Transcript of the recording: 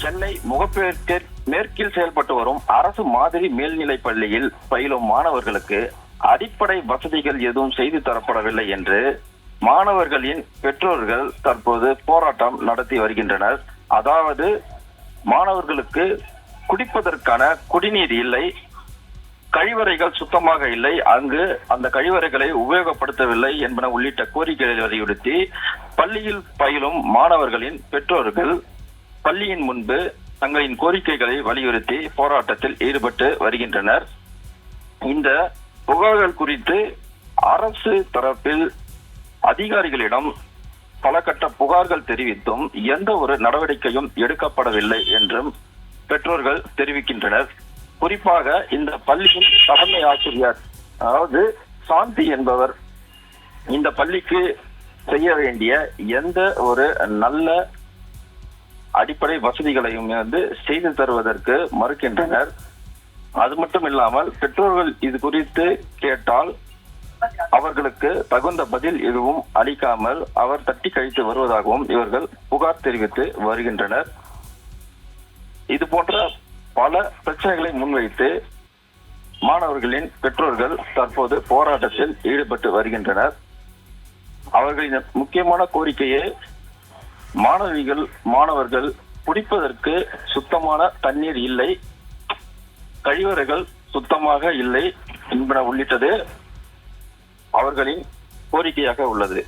சென்னை முகப்பேற்கு மேற்கில் செயல்பட்டு வரும் அரசு மாதிரி மேல்நிலைப் பள்ளியில் பயிலும் மாணவர்களுக்கு அடிப்படை வசதிகள் எதுவும் செய்து தரப்படவில்லை என்று மாணவர்களின் பெற்றோர்கள் தற்போது போராட்டம் நடத்தி வருகின்றனர். அதாவது மாணவர்களுக்கு குடிப்பதற்கான குடிநீர் இல்லை கழிவறைகள் சுத்தமாக இல்லை அங்கு அந்த கழிவறைகளை உபயோகப்படுத்தவில்லை என்பன உள்ளிட்ட கோரிக்கைகளை வலியுறுத்தி பள்ளியில் பயிலும் மாணவர்களின் பெற்றோர்கள் சபையின் முன்பு தங்களின் கோரிக்கைகளை வலியுறுத்தி போராட்டத்தில் ஈடுபட்டு வருகின்றனர். இந்த புகார்கள் குறித்து அரசு தரப்பில் அதிகாரிகளிடம் பல கட்ட புகார்கள் தெரிவித்தும் எந்த ஒரு நடவடிக்கையும் எடுக்கப்படவில்லை என்றும் பெற்றோர்கள் தெரிவிக்கின்றனர். குறிப்பாக இந்த பள்ளியின் தலைமை ஆசிரியர் அதாவது சாந்தி என்பவர் இந்த பள்ளிக்கு செய்ய வேண்டிய எந்த ஒரு நல்ல அடிப்படை வசதிகளையும் வந்து செய்து தருவதற்கு மறுக்கின்றனர். அது மட்டும் இல்லாமல் பெற்றோர்கள் இது குறித்து கேட்டால் அவர்களுக்கு தகுந்த பதில் எதுவும் அளிக்காமல் அவர் தட்டி கழித்து வருவதாகவும் இவர்கள் புகார் தெரிவித்து வருகின்றனர். இது போன்ற பல பிரச்சனைகளை முன்வைத்து மாணவர்களின் பெற்றோர்கள் தற்போது போராட்டத்தில் ஈடுபட்டு வருகின்றனர். அவர்களின் முக்கியமான கோரிக்கையே மாணவிகள் மாணவர்கள் குடிப்பதற்கு சுத்தமான தண்ணீர் இல்லை. கழிவறைகள் சுத்தமாக இல்லை என்பன உள்ளிட்டது அவர்களின் கோரிக்கையாக உள்ளது.